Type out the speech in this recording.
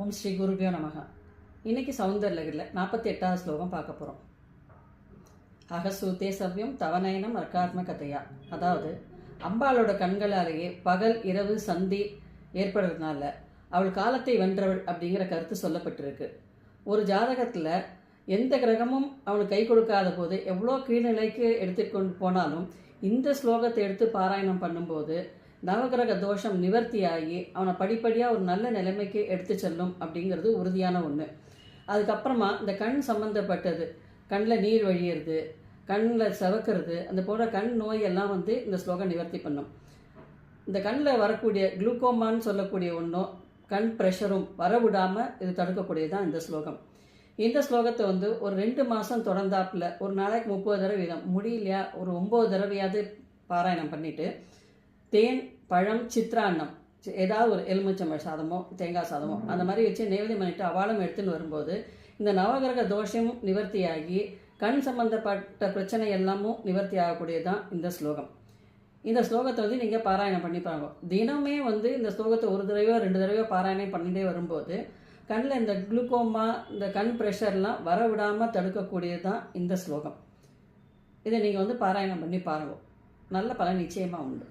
ஓம் ஸ்ரீ குருபியோ நமக. இன்னைக்கு சௌந்தர்லகிரில் நாற்பத்தி எட்டாவது ஸ்லோகம் பார்க்க போகிறோம் அகசூத்தே சவ்யம் தவநயனம் அர்க்காத்ம கதையா அதாவது அம்பாளோட கண்களாலேயே பகல் இரவு சந்தி ஏற்படுறதுனால அவள் காலத்தை வென்றவள் அப்படிங்கிற கருத்து சொல்லப்பட்டிருக்கு. ஒரு ஜாதகத்தில் எந்த கிரகமும் அவனுக்கு கை கொடுக்காத போது எவ்வளோ கீழ்நிலைக்கு எடுத்துக்கொண்டு போனாலும் இந்த ஸ்லோகத்தை எடுத்து பாராயணம் பண்ணும்போது நவகிரக தோஷம் நிவர்த்தியாகி அவனை படிப்படியாக ஒரு நல்ல நிலைமைக்கு எடுத்து செல்லும் அப்படிங்கிறது உறுதியான ஒன்று அதுக்கப்புறமா இந்த கண் சம்மந்தப்பட்டது கண்ணில் நீர் வழியிறது கண்ணில் செவக்கிறது அந்த போன்ற கண் நோய் எல்லாம் வந்து இந்த ஸ்லோகம் நிவர்த்தி பண்ணும். இந்த கண்ணில் வரக்கூடிய குளுக்கோமான்னு சொல்லக்கூடிய ஒன்றும் கண் ப்ரெஷரும் வரவிடாமல் இது தடுக்கக்கூடியது தான் இந்த ஸ்லோகம். இந்த ஸ்லோகத்தை வந்து ஒரு ரெண்டு மாதம் தொடர்ந்தாப்புல ஒரு நாளைக்கு முப்பது தடவை வீதம் முடியலையா ஒரு ஒம்பது தடவையாவது பாராயணம் பண்ணிவிட்டு தேன் பழம் சித்ரான்னம் சி- ஏதாவது ஒரு எலுமிச்சம்பழ சாதமோ தேங்காய் சாதமோ அந்த மாதிரி வச்சு நைவேத்தியம் பண்ணிட்டு அவாளம் எடுத்துன்னு வரும்போது இந்த நவகிரக தோஷமும் நிவர்த்தியாகி கண் சம்பந்தப்பட்ட பிரச்சனை எல்லாமும் நிவர்த்தி ஆகக்கூடியதுதான் இந்த ஸ்லோகம். இந்த ஸ்லோகத்தை வந்து நீங்கள் பாராயணம் பண்ணி பாருங்க. தினமே வந்து இந்த ஸ்லோகத்தை ஒரு தடவையோ ரெண்டு தடவையோ பாராயணம் பண்ணிட்டே வரும்போது கண்ணில் இந்த குளுக்கோமா இந்த கண் ப்ரெஷர்லாம் வர விடாமல் தடுக்கக்கூடியது தான் இந்த ஸ்லோகம். இதை நீங்கள் வந்து பாராயணம் பண்ணி பாருங்க. நல்ல பலன் நிச்சயமாக உண்டு.